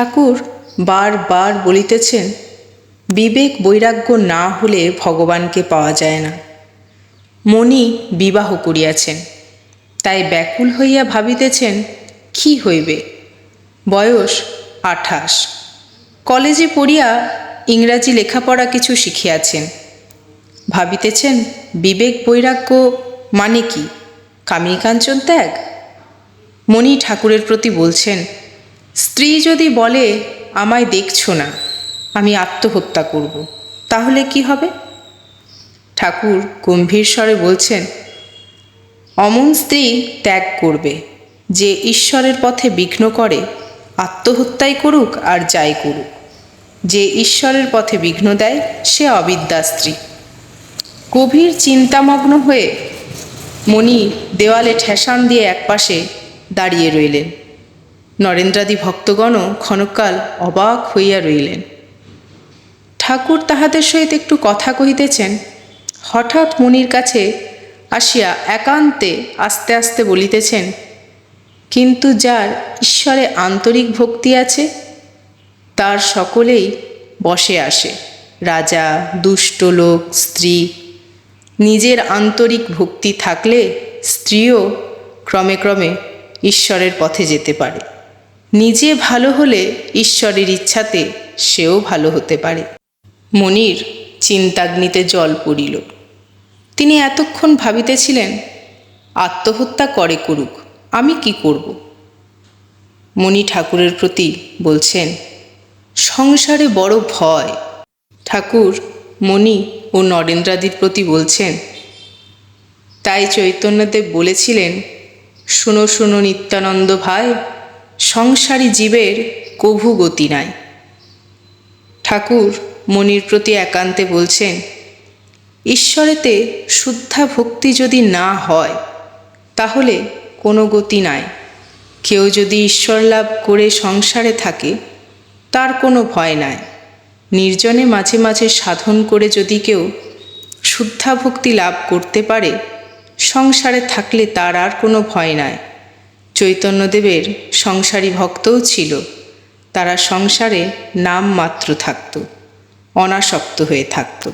ঠাকুর বারবার বলিতেছেন, বিবেক বৈরাগ্য না হলে ভগবানকে পাওয়া যায় না। মণি বিবাহ করিয়াছেন, তাই ব্যাকুল হইয়া ভাবিতেছেন, কি হইবে? বয়স আঠাশ। কলেজে পড়িয়া ইংরাজি লেখাপড়া কিছু শিখিয়াছেন। ভাবিতেছেন, বিবেক বৈরাগ্য মানে কি? কামিনী কাঞ্চন ত্যাগ? মণি ঠাকুরের প্রতি বলছেন স্ত্রী যদি বলে, আমায় দেখছ না, আমি আত্মহত্যা করব তাহলে কি হবে? ঠাকুর গম্ভীর স্বরে বলছেন, অমন স্ত্রী ত্যাগ করবে, যে ঈশ্বরের পথে বিঘ্ন করে, আত্মহত্যাই করুক আর যাই করুক। যে ঈশ্বরের পথে বিঘ্ন দেয়, সে অবিদ্যা স্ত্রী। গভীর চিন্তামগ্ন হয়ে মণি দেওয়ালে ঠেসান দিয়ে একপাশে দাঁড়িয়ে রইলেন। নরেন্দ্রাদি ভক্তগণও ক্ষণকাল অবাক হইয়া রইলেন। ঠাকুর তাহাদের সহিত একটু কথা কহিতেছেন। হঠাৎ মনির কাছে আসিয়া একান্তে আস্তে আস্তে বলিতেছেন, কিন্তু যার ঈশ্বরে আন্তরিক ভক্তি আছে, তার সকলেই বসে আসে। রাজা, দুষ্ট লোক, স্ত্রী, নিজের আন্তরিক ভক্তি থাকলে স্ত্রীও ক্রমে ক্রমে ঈশ্বরের পথে যেতে পারে। নিজে ভালো হলে ঈশ্বরের ইচ্ছাতে সেও ভালো হতে পারে। মনির চিন্তাগ্নিতে জল পড়িল। তিনি এতক্ষণ ভাবিতেছিলেন, আত্মহত্যা করে করুক, আমি কি করব? মণি ঠাকুরের প্রতি বলছেন, সংসারে বড় ভয়। ঠাকুর মণি ও নরেন্দ্রাদির প্রতি বলছেন, তাই চৈতন্যদেব বলেছিলেন, শুনো শুনো নিত্যানন্দ ভাই সংসারী জীবের কভু গতি নাই। ঠাকুর মনির প্রতি একান্তে বলছেন, ঈশ্বরেতে শুদ্ধা ভক্তি যদি না হয়, তাহলে কোনো গতি নাই। কেউ যদি ঈশ্বর লাভ করে সংসারে থাকে, তার কোনো ভয় নাই। নির্জনে মাঝে মাঝে সাধন করে যদি কেউ শুদ্ধা ভক্তি লাভ করতে পারে, সংসারে থাকলে তার আর কোনো ভয় নাই। চৈতন্যদেবের সংসারী ভক্তও ছিল। তারা সংসারে নাম মাত্র থাকত অনাসক্ত হয়ে থাকতো।